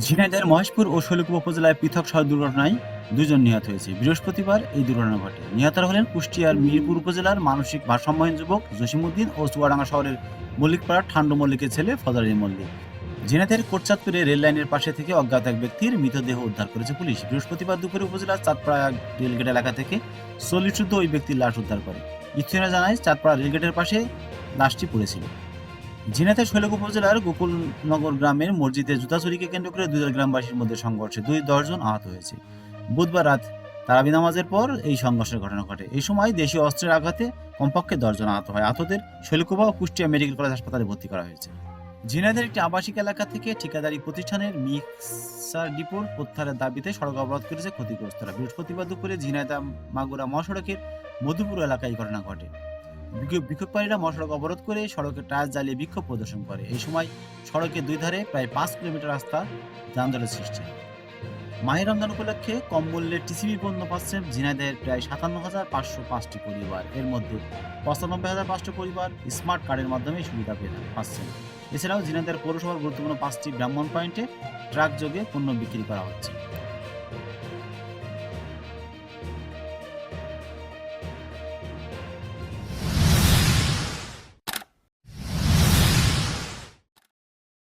ঝিনাইদহের মহেশপুর ও শৈলকুপা উপজেলায় পৃথক সড়ক দুর্ঘটনায় দুজন নিহত হয়েছে। বৃহস্পতিবার এই দুর্ঘটনা ঘটে। নিহতরা হলেন কুষ্টিয়ার মিরপুর উপজেলার মানসিক ভারসাম্যহীন যুবক জসিমুদ্দিন ও চুয়াডাঙ্গা শহরের মল্লিকপাড়ার ঠান্ডু মল্লিকের ছেলে ফজলি মল্লিক। ঝিনাইদহের কোটচাঁদপুরে রেল লাইনের পাশে থেকে অজ্ঞাত এক ব্যক্তির মৃতদেহ উদ্ধার করেছে পুলিশ। বৃহস্পতিবার দুপুরে উপজেলার চাঁদপাড়া রেলগেট এলাকা থেকে চল্লিশশুদ্ধ ওই ব্যক্তির লাশ উদ্ধার করে। স্থানীয়রা জানায়, চাঁদপাড়া রেলগেটের পাশে লাশটি পড়েছিল। ঝিনাইদহ শৈলকুপা উপজেলার গোকুলনগর গ্রামের মসজিদে জুতা চুরিকে কেন্দ্র করে দুই গ্রামবাসীর মধ্যে সংঘর্ষে দুই দশজন আহত হয়েছে। বুধবার রাত তারাবি নামাজের পর এই সংঘর্ষের ঘটনা ঘটে। এই সময় দেশীয় অস্ত্রের আঘাতে কমপক্ষে দশজন আহত হয়। আহতদের শৈলকুপা ও কুষ্টিয়া মেডিকেল কলেজ হাসপাতালে ভর্তি করা হয়েছে। ঝিনাইদহের একটি আবাসিক এলাকা থেকে ঠিকাদারি প্রতিষ্ঠানের মিক্সার ডিপোর প্রত্যাহারের দাবিতে সড়ক অবরোধ করেছে ক্ষতিগ্রস্তরা। বৃহস্পতিবার দুপুরে ঝিনাইদহ মাগুরা মহাসড়কের মধুপুর এলাকায় এই ঘটনা ঘটে। বিক্ষোভকারীরা মহাসড়ক অবরোধ করে সড়কে টায়ার জ্বালিয়ে বিক্ষোভ প্রদর্শন করে। এই সময় সড়কের দুই ধারে প্রায় পাঁচ কিলোমিটার রাস্তা যানজটের সৃষ্টি। মাহের রমজান উপলক্ষে কম মূল্যে টিসিবি পণ্য পাচ্ছে ঝিনাইদহের প্রায় সাতান্ন হাজার পাঁচশো পাঁচটি পরিবার। এর মধ্যে পঁচানব্বই হাজার পাঁচশো পরিবার স্মার্ট কার্ডের মাধ্যমে সুবিধা পেয়ে পাচ্ছেন। এছাড়াও ঝিনাইদহের পৌরসভার গুরুত্বপূর্ণ পাঁচটি ব্রাহ্মণ পয়েন্টে ট্রাক যোগে পণ্য বিক্রি করা হচ্ছে।